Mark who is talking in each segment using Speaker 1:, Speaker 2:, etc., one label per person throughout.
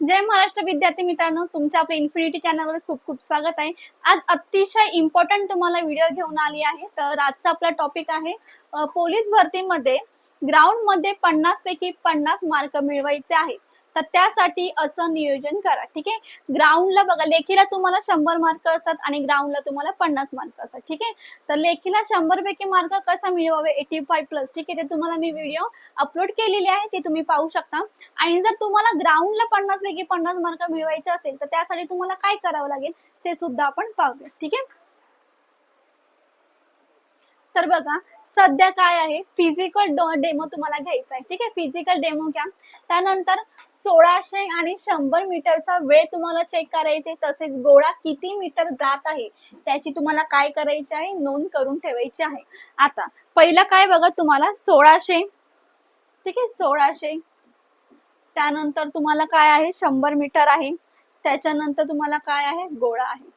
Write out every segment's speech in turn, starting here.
Speaker 1: जय महाराष्ट्र विद्यार्थी मित्रांनो. तुमच्या आपल्या इन्फिनिटी चॅनलवर खूप खूप स्वागत आहे. आज अतिशय इम्पॉर्टंट तुम्हाला व्हिडिओ घेऊन आली आहे. तर आजचा आपला टॉपिक आहे पोलीस भरतीमध्ये ग्राउंडमध्ये पन्नास पैकी पन्नास मार्क मिळवायचे आहेत. तर त्यासाठी असं नियोजन करा. ठीक आहे? ग्राउंडला बघा लेखीला तुम्हाला शंभर मार्क असतात आणि ग्राउंडला तुम्हाला पन्नास मार्क असतात. ठीक आहे? तर लेखीला शंभर पैकी मार्क कसा मिळवावे? एटी फाईव्ह प्लस ठीक आहे? ते तुम्हाला मी व्हिडिओ अपलोड केलेली आहे. ते तुम्ही पाहू शकता. आणि जर तुम्हाला ग्राउंडला पन्नास पैकी पन्नास मार्क मिळवायचे असेल तर त्यासाठी तुम्हाला काय करावं लागेल? ते सुद्धा आपण पाहूया. ठीक आहे? तर बघा सध्या काय आहे? फिजिकल डेमो तुम्हाला घ्यायचा आहे. ठीक आहे? फिजिकल डेमो घ्या. त्यानंतर सोळाशे आणि शंभर मीटरचा वेळ तुम्हाला चेक करायचे तसेच गोळा किती मीटर जात आहे? त्याची तुम्हाला काय करायची आहे? नोंद करून ठेवायची आहे. आता पहिलं काय बघा तुम्हाला? सोळाशे. ठीक आहे? सोळाशे. त्यानंतर तुम्हाला काय आहे? शंभर मीटर आहे. त्याच्यानंतर तुम्हाला काय आहे? गोळा आहे.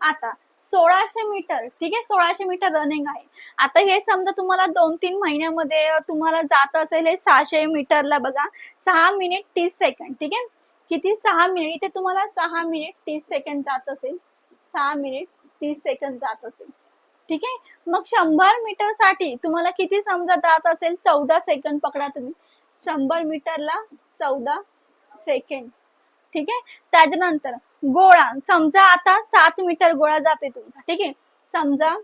Speaker 1: आता सोळाशे मीटर ठीक आहे? सोळाशे मीटर रनिंग आहे. आता हे समजा तुम्हाला दोन तीन महिन्यामध्ये तुम्हाला जात असेल हे सहाशे मीटरला बघा. सहा मिनिट तीस सेकंड ठीक आहे? किती? सहा मिनिट इथे तुम्हाला सहा मिनिट तीस सेकंड जात असेल. सहा मिनिट तीस सेकंड जात असेल. ठीक आहे? मग शंभर मीटरसाठी तुम्हाला किती समजा जात असेल? चौदा सेकंड पकडा तुम्ही. शंभर मीटरला चौदा सेकंड ठीक आहे? त्याच्यानंतर गोळा. समजा आता सात मीटर गोळा जाते तुमचा. ठीक आहे? समजा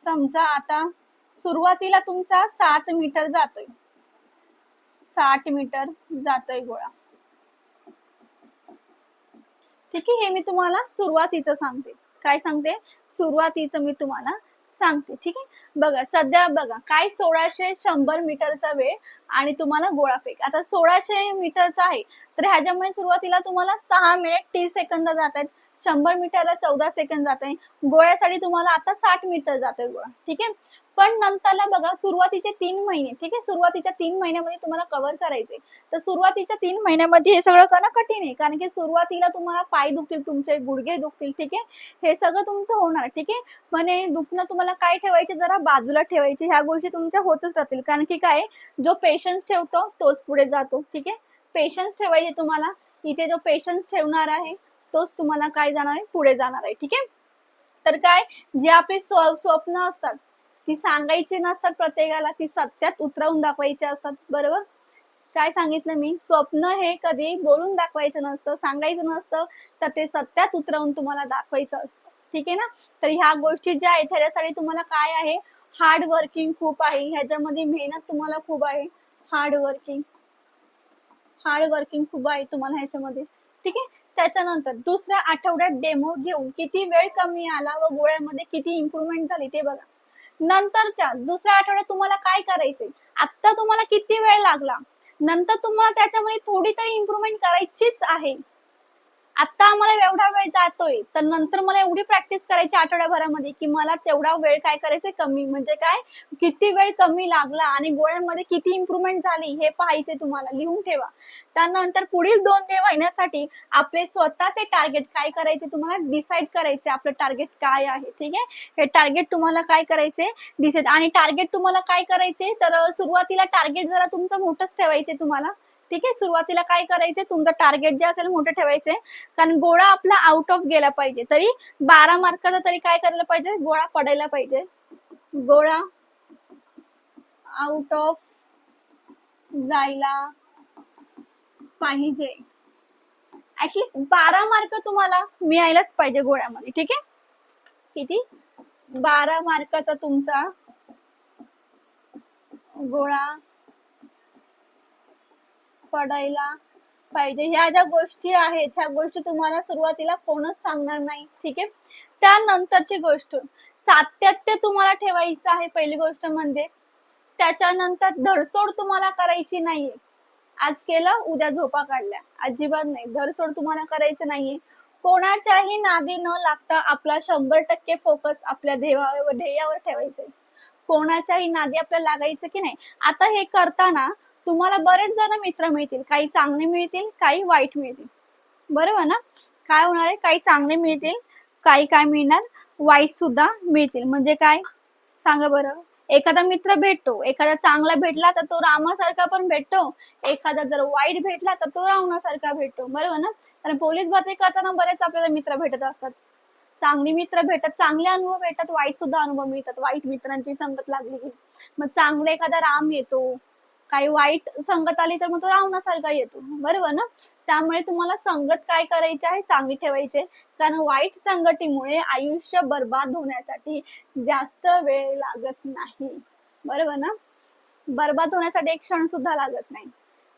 Speaker 1: समजा आता सुरुवातीला तुमचा सात मीटर जातोय. साठ मीटर जातोय गोळा. ठीक आहे? हे मी तुम्हाला सुरुवातीचं सांगते. काय सांगते? सुरुवातीचं मी तुम्हाला सांगते ठीक आहे? बघा सध्या बघा काय सोळाशे शंभर मीटरचा वेळ आणि तुम्हाला गोळा फेक. आता सोळाशे मीटरचा आहे तर ह्याच्यामुळे सुरुवातीला तुम्हाला सहा मिनिट तीस सेकंद जात आहेत शंभर मीटरला चौदा सेकंद जात आहे गोळ्यासाठी तुम्हाला आता साठ मीटर जातोय गोळा ठीक आहे? पण नंतरला बघा सुरुवातीचे तीन महिने ठीक आहे? सुरुवातीच्या तीन महिन्यामध्ये तुम्हाला कव्हर करायचे. तर सुरुवातीच्या तीन महिन्यामध्ये हे सगळं करणं कठीण आहे. कारण की सुरुवातीला तुम्हाला पाय दुखतील तुमचे गुडघे दुखतील ठीक आहे? हे सगळं तुमचं होणार ठीक आहे? म्हणे दुखणं तुम्हाला काय ठेवायचे? जरा बाजूला ठेवायचे. ह्या गोष्टी तुमच्या होतच राहतील. कारण की काय? जो पेशन्स ठेवतो तोच पुढे जातो ठीक आहे? पेशन्स ठेवायचे तुम्हाला. इथे जो पेशन्स ठेवणार आहे तोच तुम्हाला काय जाणार आहे? पुढे जाणार आहे ठीक आहे? तर काय? जे आपले स्व- स्वप्न असतात ती सांगायची नसतात प्रत्येकाला ती सत्यात उतरवून दाखवायची असतात बरोबर? काय सांगितलं मी? स्वप्न हे कधी बोलून दाखवायचं नसतं सांगायचं नसतं तर ते सत्यात उतरवून तुम्हाला दाखवायचं असतं. ठीक आहे ना? तर ह्या गोष्टी ज्या आहेत ह्याच्यासाठी तुम्हाला काय आहे? हार्ड वर्किंग खूप आहे. ह्याच्यामध्ये मेहनत तुम्हाला खूप आहे. हार्ड वर्किंग हार्ड वर्किंग खूप आहे तुम्हाला ह्याच्यामध्ये. ठीक आहे? त्याच्यानंतर दुसऱ्या आठवड्यात डेमो घेऊन किती वेळ कमी आला व गोळ्यामध्ये किती इम्प्रुव्हमेंट झाली ते बघा. नंतरच्या दुसऱ्या आठवड्यात तुम्हाला काय करायचंय? आता तुम्हाला किती वेळ लागला? नंतर तुम्हाला त्याच्यामध्ये थोडी तरी इम्प्रुव्हमेंट करायचीच आहे. आता आम्हाला एवढा वेळ जातोय तर नंतर मला एवढी प्रॅक्टिस करायची आठवड्याभरामध्ये की मला तेवढा वेळ काय करायचं कमी म्हणजे काय? किती वेळ कमी लागला आणि गोळ्यांमध्ये किती इम्प्रुव्हमेंट झाली हे पाहायचे तुम्हाला लिहून ठेवा. त्यानंतर पुढील दोन ते महिन्यासाठी आपले स्वतःचे टार्गेट काय करायचे तुम्हाला? डिसाईड करायचे आपलं टार्गेट काय आहे ठीक आहे? हे टार्गेट तुम्हाला काय करायचे? डिसाईड आणि टार्गेट तुम्हाला काय करायचे? तर सुरुवातीला टार्गेट जरा तुमचं मोठंच ठेवायचे तुम्हाला. ठीक आहे? सुरुवातीला काय करायचे? तुमचं टार्गेट जे असेल मोठं ठेवायचे. कारण गोळा आपला आउट ऑफ गेला पाहिजे. तरी बारा मार्काचा तरी काय करायला पाहिजे? गोळा पडायला पाहिजे. गोळा आउट ऑफ जायला पाहिजे. ऍटलिस्ट बारा मार्क तुम्हाला मिळायलाच पाहिजे गोळ्यामध्ये. ठीक आहे? किती? बारा मार्काचा तुमचा गोळा पडायला पाहिजे. ह्या ज्या गोष्टी आहेत ह्या गोष्टी तुम्हाला सुरुवातीला कोणच सांगणार नाही. ठीक आहे? त्यानंतरची गोष्ट. सातत्य तुम्हाला ठेवायचं आहे पहिली गोष्ट म्हणजे. त्याच्यानंतर धडसोड तुम्हाला करायची नाहीये. आज केलं उद्या झोपा काढल्या. अजिबात नाही. धडसोड तुम्हाला करायचं नाहीये. कोणाच्याही नादी न लागता आपला शंभर टक्के फोकस आपल्या ध्येयावर ध्येयावर ठेवायचंय. कोणाच्याही नादी आपल्याला लागायचं की नाही. आता हे करताना तुम्हाला बरेच जण मित्र मिळतील. काही चांगले मिळतील काही वाईट मिळतील. बरोबर ना? काय होणार आहे? काही चांगले मिळतील काही काय मिळणार वाईट सुद्धा मिळतील. म्हणजे काय? सांगा बरं. एखादा मित्र भेटतो. एखादा चांगला भेटला तर तो रामासारखा पण भेटतो. एखादा जर वाईट भेटला तर तो रावणासारखा भेटतो. बरोबर ना? कारण पोलीस भरती करताना बरेच आपल्याला मित्र भेटत असतात. चांगली मित्र भेटत चांगले अनुभव भेटतात वाईट सुद्धा अनुभव मिळतात. वाईट मित्रांची संगत लागली की मग चांगला एखादा राम येतो. काही वाईट संगत आली तर मग तो रावणासारखा येतो. बरोबर ना? त्यामुळे तुम्हाला संगत काय करायची आहे? चांगली ठेवायची आहे. कारण वाईट संगतीमुळे आयुष्य बर्बाद होण्यासाठी जास्त वेळ लागत नाही. बरोबर ना? बर्बाद होण्यासाठी एक क्षण सुद्धा लागत नाही.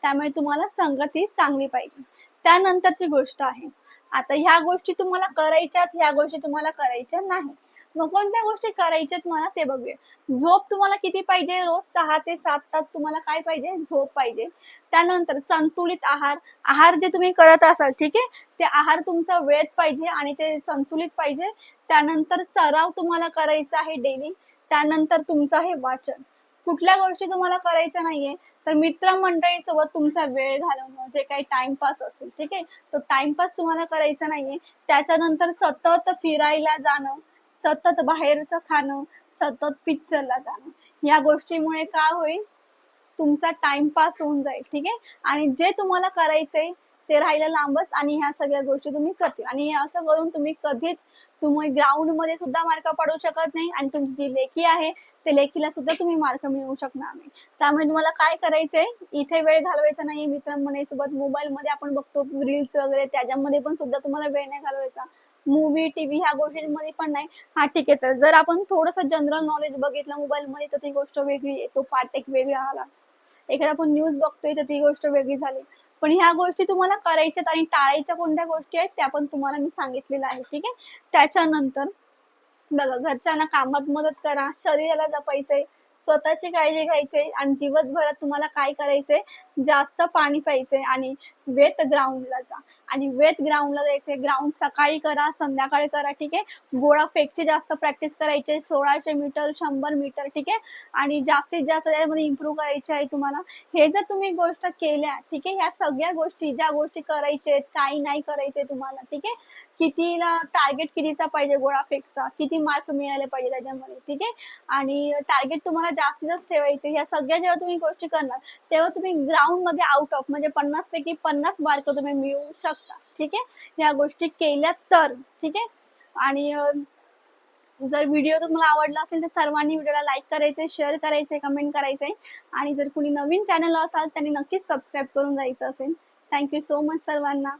Speaker 1: त्यामुळे तुम्हाला संगती चांगली पाहिजे. त्यानंतरची गोष्ट आहे. आता ह्या गोष्टी तुम्हाला करायच्यात ह्या गोष्टी तुम्हाला करायच्या नाही मग कोणत्या गोष्टी करायच्यात मला ते बघूया. झोप तुम्हाला किती पाहिजे? रोज सहा ते सात तास तुम्हाला काय पाहिजे? झोप पाहिजे. त्यानंतर संतुलित आहार. आहार जे तुम्ही करत असाल ठीक आहे? ते आहार तुमचा वेळेत पाहिजे आणि ते संतुलित पाहिजे. त्यानंतर सराव तुम्हाला करायचा आहे डेली त्यानंतर तुमचं आहे वाचन. कुठल्या गोष्टी तुम्हाला करायच्या नाहीये? तर मित्रमंडळी सोबत तुमचा वेळ घालवणं जे काही टाइमपास असेल ठीक आहे? तो टाइमपास तुम्हाला करायचा नाहीये. त्याच्यानंतर सतत फिरायला जाणं सतत बाहेरचं खाणं सतत पिक्चरला जाणं. या गोष्टीमुळे काय होईल? तुमचा टाइमपास होऊन जाईल ठीक आहे? आणि जे तुम्हाला करायचंय ते राहिलं लांबच आणि ह्या सगळ्या गोष्टी तुम्ही करतील. आणि हे असं करून तुम्ही कधीच तुम्ही ग्राउंडमध्ये सुद्धा मार्क पडू शकत नाही आणि तुमची जी लेखी आहे ते लेखीला सुद्धा तुम्ही मार्क मिळवू शकणार नाही. त्यामुळे तुम्हाला काय करायचंय? इथे वेळ घालवायचा नाही मित्रांमध्ये सोबत मोबाईल मध्ये आपण बघतो रील्स वगैरे त्याच्यामध्ये पण सुद्धा तुम्हाला वेळ नाही घालवायचा. मूवी टीव्ही ह्या गोष्टींमध्ये पण नाही. हा ठीक आहे चल. जर आपण थोडस जनरल नॉलेज बघितलं मोबाईल मध्ये तर ती गोष्ट वेगळी आहे. तो पार्ट एक वेगळा आला. एखादा आपण न्यूज बघतोय तर ती गोष्ट वेगळी झाली. पण ह्या गोष्टी तुम्हाला करायच्यात आणि टाळायच्या कोणत्या गोष्टी आहेत त्या पण तुम्हाला मी सांगितलेल्या आहे ठीक? आहे त्याच्यानंतर बघा घरच्यांना कामात मदत करा शरीराला जपायचंय स्वतःची काळजी घ्यायची आणि दिवसभरात तुम्हाला काय करायचंय जास्त पाणी प्यायचंय आणि वेत ग्राउंडला जा. आणि वेत ग्राउंडला जायचे ग्राउंड सकाळी करा संध्याकाळी करा ठीक आहे? गोळा फेकची जास्त प्रॅक्टिस करायची सोळाशे मीटर शंभर मीटर ठीक आहे? आणि जास्तीत जास्त त्याच्यामध्ये इम्प्रूव्ह करायचे आहे तुम्हाला. हे जर तुम्ही गोष्ट केल्या ठीक आहे? ह्या सगळ्या गोष्टी ज्या गोष्टी करायच्या आहेत काही नाही करायचे तुम्हाला ठीक आहे? कितीला टार्गेट कितीचा पाहिजे गोळा फेकचा? किती मार्क मिळाले पाहिजे त्याच्यामध्ये ठीक आहे? आणि टार्गेट तुम्हाला जास्तीतच ठेवायचे. ह्या सगळ्या जेव्हा तुम्ही गोष्टी करणार तेव्हा तुम्ही ग्राउंडमध्ये आउट ऑफ म्हणजे पन्नास पैकी पन्नास मार्क तुम्ही मिळवू शकता. ठीक आहे? या गोष्टी केल्या तर. ठीक आहे? आणि जर व्हिडिओ तुम्हाला आवडला असेल तर सर्वांनी व्हिडिओला लाईक करायचे शेअर करायचे कमेंट करायचे आणि जर कुणी नवीन चॅनल असाल त्यांनी नक्कीच सबस्क्राईब करून जायचं असेल. थँक्यू सो मच सर्वांना.